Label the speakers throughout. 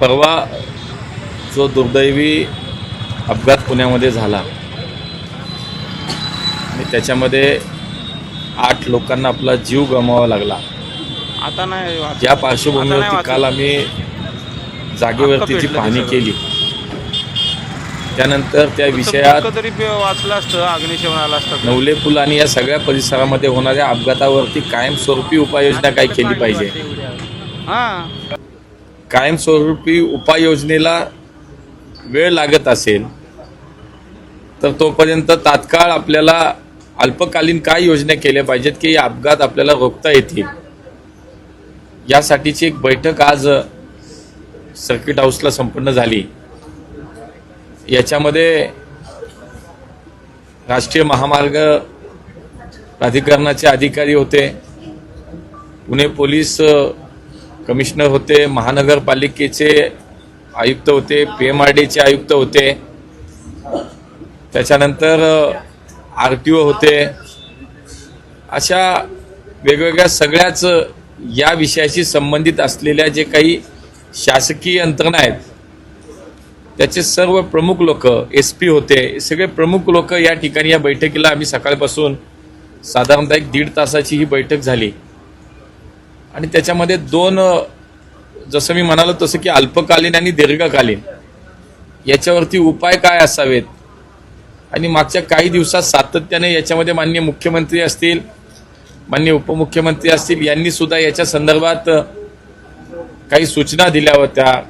Speaker 1: परवा जो दुर्दैवी अपघात पुण्यामध्ये झाला आणि त्याच्यामध्ये आठ लोकांना आपला जीव गमवावा लागला.
Speaker 2: आता नाही वाच-
Speaker 1: या
Speaker 2: आता नाही
Speaker 1: पार्श्वभूमीवरती. काल आम्ही जागेवरतीची
Speaker 2: पेटलं
Speaker 1: पाहणी केली त्यानंतर त्या विषयात
Speaker 2: तरी वाचलं असतं अग्निशमन आलं असतं.
Speaker 1: नवले पूल आणि या सगळ्या परिसरामध्ये होणाऱ्या अपघातावरती कायमस्वरूपी उपाययोजना काय केली पाहिजे? कायमस्वरूपी उपाययोजनेला वेळ लागत असेल तर तोपर्यंत तात्काळ आपल्याला अल्पकालीन काय योजना केल्या पाहिजेत की अपघात आपल्याला रोखता येतील? यासाठीची एक बैठक आज सर्किट हाऊसला संपन्न झाली. याच्यामध्ये राष्ट्रीय महामार्ग प्राधिकरणाचे अधिकारी होते. पुणे पोलीस कमिशनर होते. महानगरपालिकेचे आयुक्त होते. पी एम आर डीचे आयुक्त होते. त्याच्यानंतर आर टी ओ होते. अशा वेगवेगळ्या सगळ्याच या विषयाशी संबंधित असलेल्या जे काही शासकीय यंत्रणा आहेत त्याचे सर्व प्रमुख लोक एस पी होते सगळे प्रमुख लोक या ठिकाणी या बैठकीला आम्ही सकाळपासून साधारणतः एक दीड तासाची ही बैठक झाली. आणि त्याच्यामध्ये दोन जसं मी म्हणालो तसं की अल्पकालीन आणि दीर्घकालीन. याच्यावरती उपाय काय असावेत? आणि मागच्या काही दिवसात सातत्याने याच्यामध्ये मान्य मुख्यमंत्री असतील मान्य उपमुख्यमंत्री असतील यांनी सुद्धा याच्या संदर्भात काही सूचना दिल्या होत्या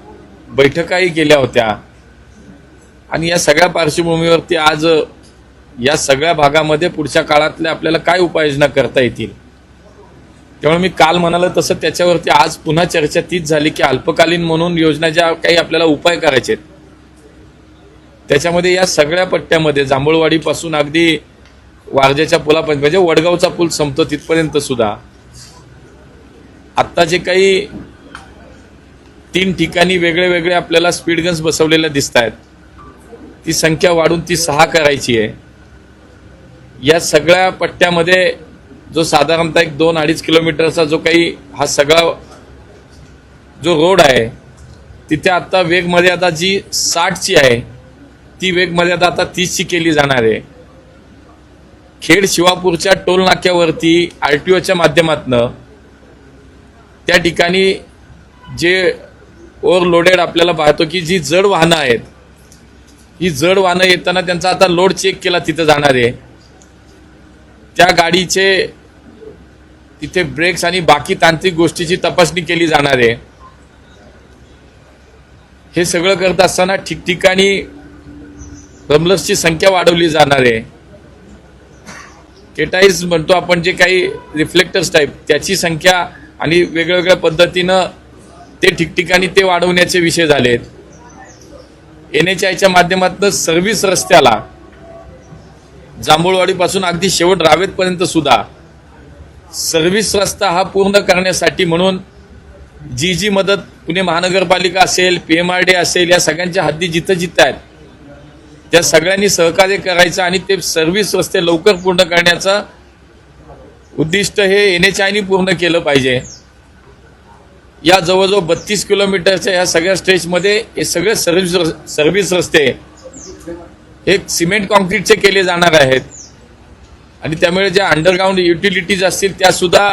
Speaker 1: बैठकाही केल्या होत्या. आणि या सगळ्या पार्श्वभूमीवरती आज या सगळ्या भागामध्ये पुढच्या काळातल्या आपल्याला काय उपाययोजना करता येतील? त्यामुळे मी काल म्हणालं तसं त्याच्यावरती आज पुन्हा चर्चा तीच झाली की अल्पकालीन म्हणून योजना ज्या काही आपल्याला उपाय करायचे आहेत त्याच्यामध्ये या सगळ्या पट्ट्यामध्ये जांभूळवाडीपासून अगदी वारजेच्या पुलापर्यंत म्हणजे वडगावचा पूल संपतो तिथपर्यंत सुद्धा आत्ता जे काही तीन ठिकाणी वेगळे वेगळे आपल्याला स्पीड गन्स बसवलेल्या दिसत आहेत ती संख्या वाढून ती सहा करायची आहे. या सगळ्या पट्ट्यामध्ये जो साधारणतः एक दोन अडीच किलोमीटरचा जो काही हा सगळा जो रोड आहे तिथे आता वेगमर्यादा जी साठची आहे ती वेगमर्यादा आता तीसची केली जाणार आहे. खेड शिवापूरच्या टोल नाक्यावरती आर टी ओच्या माध्यमातनं त्या ठिकाणी जे ओव्हरलोडेड आपल्याला पाहतो की जी जड वाहनं आहेत ही जड वाहनं येताना त्यांचा आता लोड चेक केला तिथं जाणार आहे. त्या गाडीचे तिथे ब्रेक्स आणि बाकी तांत्रिक गोष्टीची तपासणी केली जाणार आहे. हे सगळं करत असताना ठिकठिकाणी रमलर्सची संख्या वाढवली जाणार आहे. केटाईज म्हणतो आपण जे काही रिफ्लेक्टर्स टाईप त्याची संख्या आणि वेगळ्या वेगळ्या पद्धतीनं ते ठिकठिकाणी ते वाढवण्याचे विषय झालेत. एन एच आयच्या माध्यमातून सर्व्हिस रस्त्याला जांभूळवाडीपासून अगदी शेवट रावेतपर्यंत सुद्धा सर्व्हिस रस्ता हा पूर्ण करण्यासाठी म्हणून जी जी मदत पुणे महानगरपालिका असेल पी एम आर डी असेल या सगळ्यांच्या हद्दी जिथं जिथं आहेत त्या सगळ्यांनी सहकार्य करायचं आणि ते सर्व्हिस रस्ते लवकर पूर्ण करण्याचं उद्दिष्ट हे एन एच आयनी पूर्ण केलं पाहिजे. या जवळजवळ बत्तीस किलोमीटरच्या या सगळ्या स्ट्रेचमध्ये हे सगळे सर्व्हिस सर्व्हिस रस्ते हे सिमेंट कॉन्क्रीटचे केले जाणार आहेत. आणि त्यामुळे ज्या अंडरग्राऊंड युटिलिटीज असतील त्या सुद्धा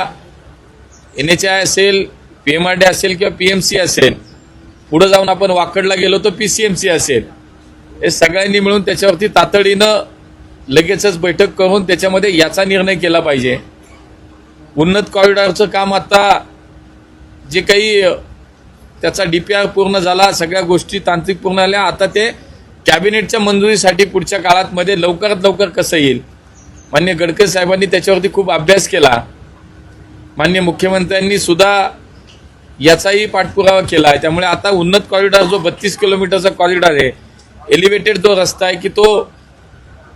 Speaker 1: एन एच आय असेल पी एम आर डी असेल किंवा पी एम सी असेल पुढे जाऊन आपण वाकडला गेलो तर पी सी एम सी असेल. हे सगळ्यांनी मिळून त्याच्यावरती तातडीनं लगेचच बैठक करून त्याच्यामध्ये याचा निर्णय केला पाहिजे. उन्नत कॉरिडॉरचं काम आता जे काही त्याचा डी पी आर पूर्ण झाला सगळ्या गोष्टी तांत्रिक पूर्ण झाल्या. आता ते कॅबिनेटच्या मंजुरीसाठी पुढच्या काळात मध्ये लवकरात लवकर कसं येईल? मान्य गडकरी साहेबांनी त्याच्यावरती खूप अभ्यास केला. मान्य मुख्यमंत्र्यांनी सुद्धा याचाही पाठपुरावा केला आहे. त्यामुळे आता उन्नत कॉरिडॉर जो बत्तीस किलोमीटरचा कॉरिडॉर आहे एलिव्हेटेड जो रस्ता आहे की तो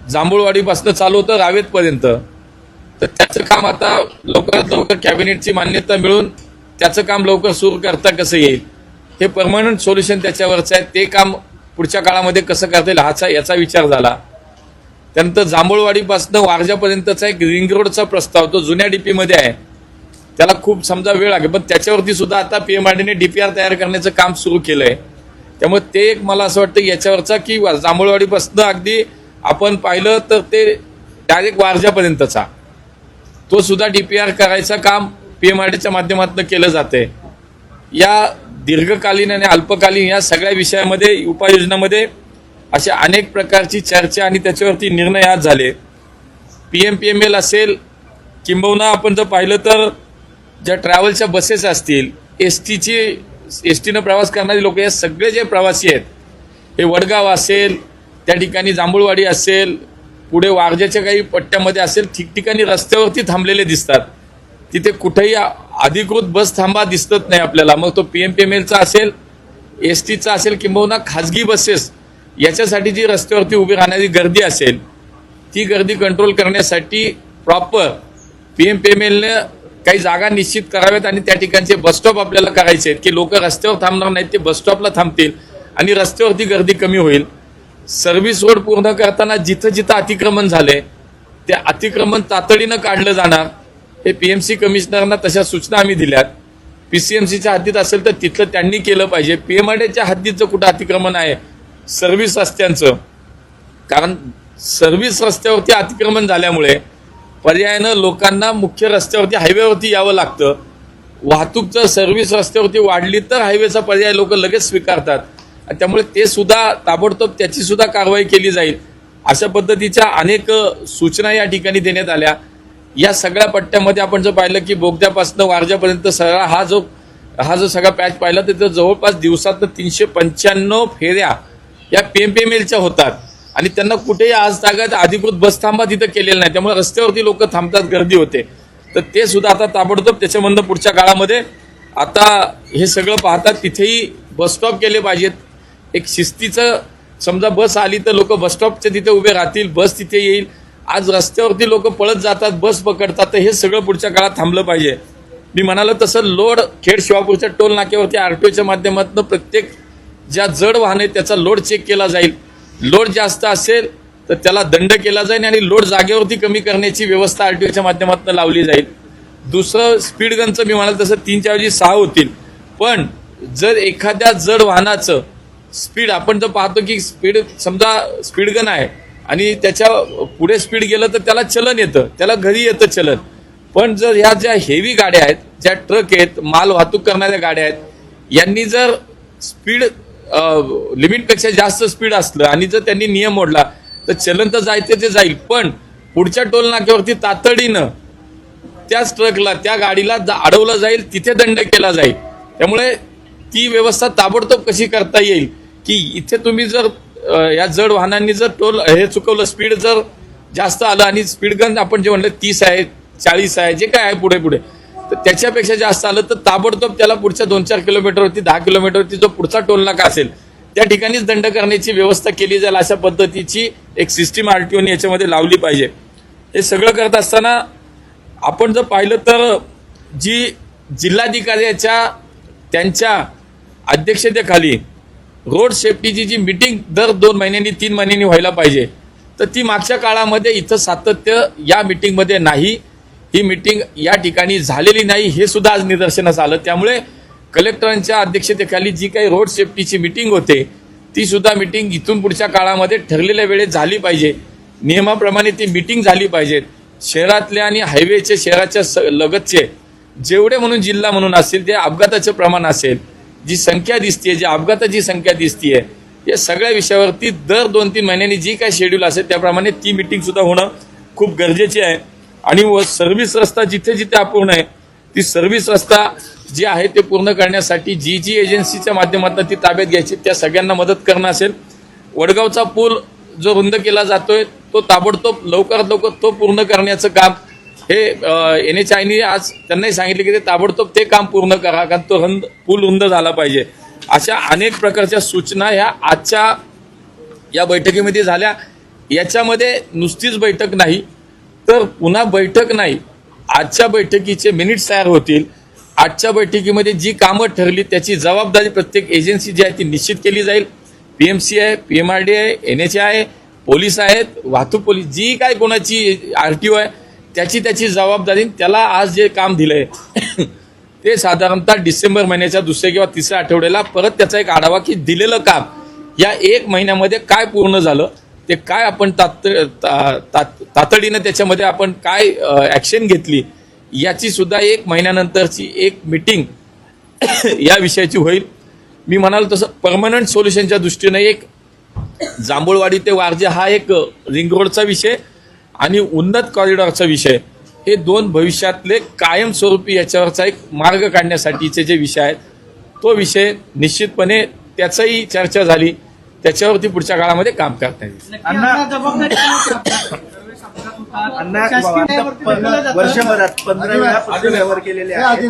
Speaker 1: जांभूळवाडीपासून चालू होतं रावेतपर्यंत. तर त्याचं काम आता लवकरात लवकर कॅबिनेटची मान्यता मिळून त्याचं काम लवकर सुरू करता कसं येईल? हे परमनंट सोल्युशन त्याच्यावरचं आहे. ते काम पुढच्या काळामध्ये कसं करता येईल हाचा याचा विचार झाला. त्यानंतर जांभूळवाडीपासून वारजापर्यंतचा एक रिंग रोडचा प्रस्ताव तो जुन्या डीपीमध्ये आहे. त्याला खूप समजा वेळ लागेल पण त्याच्यावरती सुद्धा आता पीएमआरडीने डीपीआर तयार करण्याचं काम सुरू केलं आहे त्यामुळे ते एक मला असं वाटतं याच्यावरचा की जांभूळवाडीपासून अगदी आपण पाहिलं तर ते डायरेक्ट वारजापर्यंतचा. तो सुद्धा डीपीआर करायचं काम पी एम आर डीच्या माध्यमातून केलं जाते या दीर्घकालीन आणि अल्पकालीन या सगळ्या विषयामध्ये उपाययोजनामध्ये अशा अनेक प्रकारची चर्चा आणि त्याच्यावरती निर्णय आज झाले. P M P M L असेल किंबहुना आपण जर पाहिलं तर ज्या ट्रॅव्हलच्या बसेस असतील एस टीची एस टीनं प्रवास करणारे लोक या सगळे जे प्रवासी आहेत हे वडगाव असेल त्या ठिकाणी जांभूळवाडी असेल पुढे वारजेच्या काही पट्ट्यामध्ये असेल ठिकठिकाणी रस्त्यावरती थांबलेले दिसतात. तिथे कुठेही अधिकृत बस थांबा दिसतच नाही आपल्याला. मग तो पी एम पी एम एलचा असेल एस टीचा असेल किंबहुना खाजगी बसेस याच्यासाठी जी रस्त्यावरती उभी राहणारी गर्दी असेल ती गर्दी कंट्रोल करण्यासाठी proper P M P M एलने काही जागा निश्चित कराव्यात आणि त्या ठिकाणचे बसस्टॉप आपल्याला करायचे आहेत. की लोक रस्त्यावर थांबणार नाहीत ते बसस्टॉपला थांबतील आणि रस्त्यावरती गर्दी कमी होईल. सर्व्हिस रोड पूर्ण करताना जिथं जिथं अतिक्रमण झाले ते अतिक्रमण तातडीनं काढलं जाणार. हे पीएमसी कमिशनरना तशा सूचना आम्ही दिल्यात. पीसीएमसीच्या हद्दीत असेल तर तिथलं त्यांनी केलं पाहिजे. पीएमआरडीच्या हद्दीचं कुठं अतिक्रमण आहे? सर्व्हिस रस्त्यांचं. कारण सर्व्हिस रस्त्यावरती अतिक्रमण झाल्यामुळे पर्यायानं लोकांना मुख्य रस्त्यावरती हायवेवरती यावं लागतं. वाहतूक जर सर्व्हिस रस्त्यावरती वाढली तर हायवेचा पर्याय लोक लगेच स्वीकारतात. त्यामुळे ते सुद्धा ताबडतोब त्याची सुद्धा कारवाई केली जाईल. अशा पद्धतीच्या अनेक सूचना या ठिकाणी देण्यात आल्या. या सगळ्या पट्ट्यामध्ये आपण जर पाहिलं की बोगद्यापासून वारजापर्यंत सगळा हा जो हा जो सगळा पॅच पाहिला तर जवळपास दिवसात तीनशे पंच्याण्णव फेऱ्या या पीएमपीएम एलच्या होतात. आणि त्यांना कुठेही आज तागात अधिकृत बस थांबा तिथं केलेलं नाही. त्यामुळे रस्त्यावरती लोक थांबतात गर्दी होते. तर ते सुद्धा आता ताबडतोब त्याच्यामधनं पुढच्या काळामध्ये आता हे सगळं पाहतात तिथेही बसस्टॉप केले पाहिजेत. एक शिस्तीचं समजा बस आली तर लोक बसस्टॉपच्या तिथे उभे राहतील बस तिथे येईल. आज रस्त्यावरती लोक पळत जातात बस पकडतात तर हे सगळं पुढच्या काळात थांबलं पाहिजे. मी म्हणालो तसं लोड खेड शिवापूरच्या टोल नाक्यावरती आर टी ओच्या माध्यमातून प्रत्येक ज्या जड वाहन आहे त्याचा लोड चेक केला जाईल. लोड जास्त असेल तर त्याला दंड केला जाईल आणि लोड जागेवरती कमी करण्याची व्यवस्था आर टी ओच्या माध्यमातून लावली जाईल. दुसरं स्पीड गनचं मी म्हणाल तसं तीनच्या ऐवजी सहा होतील. पण जर एखाद्या जड वाहनाचं स्पीड आपण जर पाहतो की स्पीड समजा स्पीड गन आहे आणि त्याच्या पुढे स्पीड गेलं तर त्याला चलन येतं त्याला घरी येतं चलन. पण जर ह्या ज्या हेवी गाड्या आहेत ज्या ट्रक आहेत माल वाहतूक करणाऱ्या गाड्या आहेत यांनी जर स्पीड लिमिटपेक्षा जास्त स्पीड असलं आणि जर त्यांनी नियम मोडला तर चलन तर जायचं ते जाईल. पण पुढच्या टोल नाक्यावरती तातडीनं त्याच ट्रकला त्या गाडीला अडवलं जाईल तिथे दंड केला जाईल. त्यामुळे ती व्यवस्था ताबडतोब कशी करता येईल की इथे तुम्ही जर या जड वाहनांनी जर टोल हे चुकवलं स्पीड जर जास्त आलं आणि स्पीडगन आपण जे म्हणलं तीस आहे चाळीस आहे जे काय आहे पुढे पुढे तर त्याच्यापेक्षा जास्त आलं तर ताबडतोब त्याला पुढच्या दोन चार किलोमीटरवरती दहा किलोमीटरवरती जो पुढचा टोल नाका असेल त्या ठिकाणीच दंड करण्याची व्यवस्था केली जाईल अशा पद्धतीची एक सिस्टीम आरटीओने याच्यामध्ये लावली पाहिजे. हे सगळं करत असताना आपण जर पाहिलं तर जी जिल्हाधिकाऱ्याच्या त्यांच्या अध्यक्षतेखाली रोड सेफ्टीची जी मिटिंग दर दोन महिन्यांनी तीन महिन्यांनी व्हायला पाहिजे. तर ती मागच्या काळामध्ये इथं सातत्य या मिटिंगमध्ये नाही. ही मिटिंग या ठिकाणी झालेली नाही हे सुद्धा आज निदर्शनास आलं. त्यामुळे कलेक्टरांच्या अध्यक्षतेखाली जी काही रोड सेफ्टीची मिटिंग होते ती सुद्धा मिटिंग इथून पुढच्या काळामध्ये ठरलेल्या वेळेत झाली पाहिजे. नियमाप्रमाणे ती मिटिंग झाली पाहिजेत शहरातल्या आणि हायवेचे शहराच्या स लगतचे जेवढे म्हणून जिल्हा म्हणून असतील ते अपघाताचं प्रमाण असेल जी संख्या दिसतीये जी अपघाताची संख्या दिसतीये या सगळ्या विषयावरती दर दोन तीन महिन्यांनी जी काय शेड्यूल असेल त्याप्रमाणे ती मिटिंग सुद्धा होणं खूप गरजेची आहे. आणि व सर्व्हिस रस्ता जिथे जिथे अपूर्ण आहे ती सर्व्हिस रस्ता जी आहे ते पूर्ण करण्यासाठी जी जी एजन्सीच्या माध्यमातून ती ताब्यात घ्यायची त्या सगळ्यांना मदत करणं असेल. वडगावचा पूल जो रुंद केला जातोय तो ताबडतोब लवकरात लवकर तो पूर्ण करण्याचं काम हे एन एच आयनी आज त्यांनाही सांगितले की ते ताबडतोब ते काम पूर्ण करा कारण तो रंद पूल रुंद झाला पाहिजे. अशा अनेक प्रकारच्या सूचना ह्या आजच्या या बैठकीमध्ये झाल्या. याच्यामध्ये नुसतीच बैठक नाही. तर पुन्हा बैठक नाही. आजच्या बैठकीचे मिनिट्स तयार होतील. आजच्या बैठकीमध्ये जी कामं ठरली त्याची जबाबदारी प्रत्येक एजन्सी जी आहे ती निश्चित केली जाईल. पी एम सी आहे पी एम आर डी आहे एन एच आहे पोलीस आहेत वाहतूक पोलीस जी काय कोणाची आर टी ओ आहे त्याची त्याची जबाबदारी त्याला आज जे काम दिलंय ते साधारणतः डिसेंबर महिन्याच्या दुसऱ्या किंवा तिसऱ्या आठवड्याला परत त्याचा एक आढावा की दिलेलं काम या एक महिन्यामध्ये काय पूर्ण झालं ते काय आपण तात ता- तात- तातडीनं त्याच्यामध्ये आपण काय ॲक्शन घेतली याची सुद्धा एक महिन्यानंतरची एक मिटिंग या विषयाची होईल. मी म्हणालो तसं परमनंट सोल्युशनच्या दृष्टीने एक जांभूळवाडी ते वारजे हा एक रिंग रोडचा विषय. आणि उन्नत कॉरिडॉरचा विषय हे दोन भविष्यातले कायमस्वरूपी याच्यावरचा एक मार्ग काढण्यासाठीचे जे विषय आहेत तो विषय निश्चितपणे त्याचाही चर्चा झाली त्याच्यावरती पुढच्या काळामध्ये काम करता येईल.
Speaker 3: वर्षभरात पंधरा वेळा व्यवहार केलेले आहेत.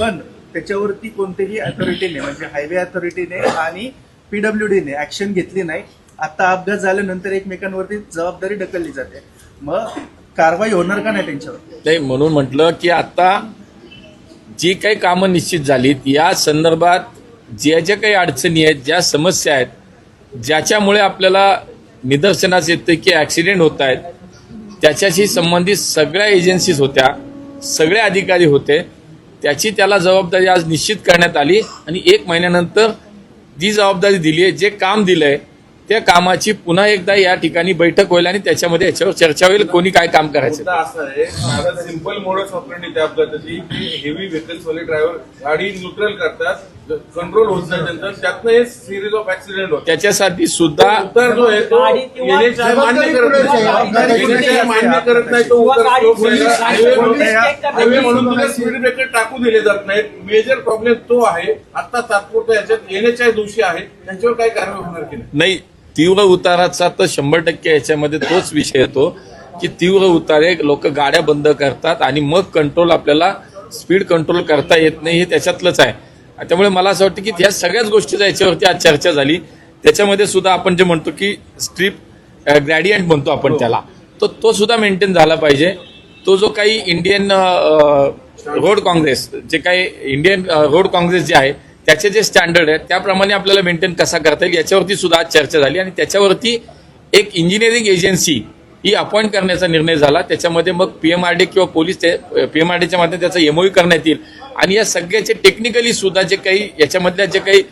Speaker 3: पण त्याच्यावरती कोणतेही अथॉरिटीने म्हणजे हायवे अथॉरिटीने आणि पीडब्ल्यूडीने ऍक्शन घेतली नाही. आता अपघात झाल्यानंतर एकमेकांवरती जबाबदारी ढकलली जाते. मग कारवाई होणार का नाही त्यांच्यावर?
Speaker 1: नाही म्हणून म्हटलं की आता जी काही कामं निश्चित झालीत या संदर्भात ज्या ज्या काही अडचणी आहेत ज्या समस्या आहेत ज्याच्यामुळे आपल्याला निदर्शनास येतं की ॲक्सिडेंट होत आहेत त्याच्याशी संबंधित सगळ्या एजन्सीज होत्या सगळे अधिकारी होते त्याची त्याला जबाबदारी आज निश्चित करण्यात आली आणि एक महिन्यानंतर जी जबाबदारी दिली आहे जे काम दिलंय त्या कामाची पुन्हा एकदा या ठिकाणी बैठक होईल आणि त्याच्यामध्ये याच्यावर चर्चा होईल कोणी काय काम करायचं.
Speaker 4: असा आहे माझा सिंपल मोडच ऑपरेंड त्या अपघाताची की हेवी व्हेकल्स वाले ड्रायव्हर गाडी न्यूट्रल करतात कंट्रोल होत नाही त्यांचं त्यातनं हे सिरीज ऑफ ऍक्सिडेंट होतात.
Speaker 1: त्याच्यासाठी सुद्धा
Speaker 4: उत्तर जो आहे तो NHI मान्य करत नाही. NHI मान्य करत नाही तो उत्तर तो हायवे म्हणून- हायवे म्हणून तुला स्पीड ब्रेकर टाकू दिले जात नाहीत मेजर प्रॉब्लेम तो आहे. आता तात्पुरता याच्यात एनएचआय दोषी आहे. त्यांच्यावर काय कारवाई होणार की नाही?
Speaker 1: नाही. तीव्र उताराचा तर शंभर टक्के याच्यामध्ये तोच विषय येतो की तीव्र उतारे लोक गाड्या बंद करतात आणि मग कंट्रोल आपल्याला स्पीड कंट्रोल करता येत नाही हे त्याच्यातलंच आहे. त्यामुळे मला असं वाटतं की ह्या सगळ्याच गोष्टीचा याच्यावरती आज चर्चा झाली. त्याच्यामध्ये सुद्धा आपण जे म्हणतो की स्ट्रीप ग्रॅडियंट म्हणतो आपण त्याला तो तो सुद्धा मेंटेन झाला पाहिजे. तो जो काही इंडियन रोड काँग्रेस जे काही इंडियन रोड काँग्रेस जे आहे त्याचे जे स्टँडर्ड आहेत त्याप्रमाणे आपल्याला मेंटेन कसा करता येईल याच्यावरती सुद्धा आज चर्चा झाली आणि त्याच्यावरती एक इंजिनिअरिंग एजन्सी ही अपॉइंट करण्याचा निर्णय झाला. त्याच्यामध्ये मग पी एम आर डी किंवा पोलीस डीच्या माध्यमात त्याचा एमओयू करण्यात येईल. आणि या सगळ्याचे टेक्निकली सुद्धा जे काही याच्यामधल्या जे काही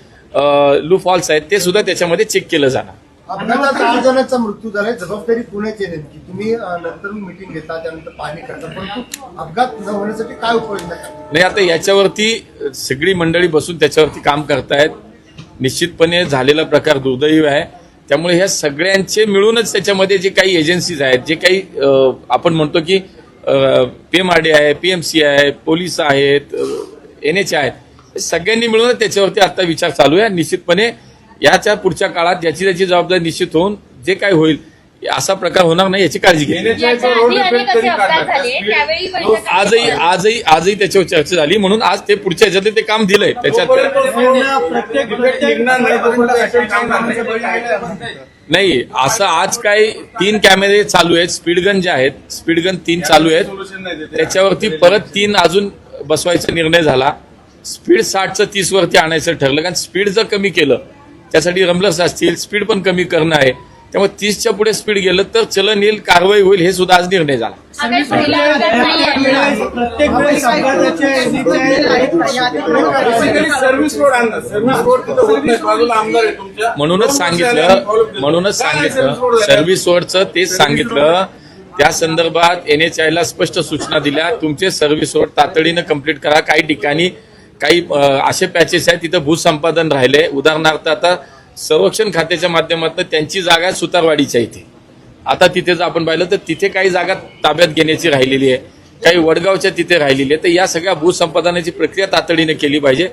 Speaker 1: लू फॉल्स आहेत ते सुद्धा त्याच्यामध्ये चेक केलं जाणार.
Speaker 5: अपघातात दहा जणांचा मृत्यू झालाय जबाबदारी पुण्याची आहे नेमकी? तुम्ही अं, नंतर मिटिंग घेता त्यानंतर पाहणी करता. परंतु अपघात न होण्यासाठी काय उपाययोजना करता?
Speaker 1: नाही आता याच्यावरती सगळी मंडळी बसून त्याच्यावरती काम करतायत. निश्चितपणे झालेला प्रकार दुर्दैवी आहे. त्यामुळे ह्या सगळ्यांचे मिळूनच त्याच्यामध्ये जे काही एजन्सीज आहेत जे काही अं, आपण म्हणतो की पीएमआरडी आहे पीएमसी आहे पोलीस आहेत एन एच आहेत हे सगळ्यांनी मिळूनच त्याच्यावरती आता विचार चालू आहे. निश्चितपणे याच्या पुढच्या काळात ज्याची त्याची जबाबदारी निश्चित होऊन जे काही होईल असा प्रकार होणार नाही याची काळजी घ्या.
Speaker 6: बैठक
Speaker 1: आजही आजही आजही त्याच्यावर चर्चा झाली म्हणून आज ते पुढच्या ह्याच्यात ते काम दिलंय त्याच्यात
Speaker 4: नाही
Speaker 1: असं आज काय तीन कॅमेरे चालू आहेत स्पीड जे आहेत स्पीड गन तीन चालू आहेत. त्याच्यावरती परत तीन अजून बसवायचा निर्णय झाला. स्पीड साठचं तीस वरती आणायचं ठरलं कारण स्पीड जर कमी केलं त्यासाठी रमलर्स असतील स्पीड पण कमी करणं आहे. त्यामुळे तीसच्या पुढे स्पीड गेलं तर चलन येईल कारवाई होईल हे सुद्धा आज निर्णय झाला. म्हणूनच सांगितलं म्हणूनच सांगितलं सर्व्हिस रोडचं तेच सांगितलं. त्या संदर्भात एन एच आयला स्पष्ट सूचना दिल्या. तुमचे सर्व्हिस रोड तातडीनं कंप्लीट करा. काही ठिकाणी काही असे पॅचेस आहेत तिथं भूसंपादन राहिले. उदाहरणार्थ आता संरक्षण खात्याच्या माध्यमातून त्यांची जागा सुतारवाडीच्या इथे. आता तिथे जर आपण पाहिलं तर तिथे काही जागा ताब्यात घेण्याची राहिलेली आहे. काही वडगावच्या तिथे राहिलेली आहे. तर या सगळ्या भूसंपादनाची प्रक्रिया तातडीने केली पाहिजे.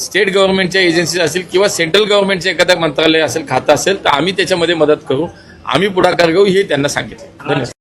Speaker 1: स्टेट गव्हर्नमेंटच्या एजन्सी असेल किंवा सेंट्रल गव्हर्नमेंटचे एखादं मंत्रालय असेल खातं असेल तर आम्ही त्याच्यामध्ये मदत करू. आम्ही पुढाकार घेऊ हे त्यांना सांगितलं. धन्यवाद.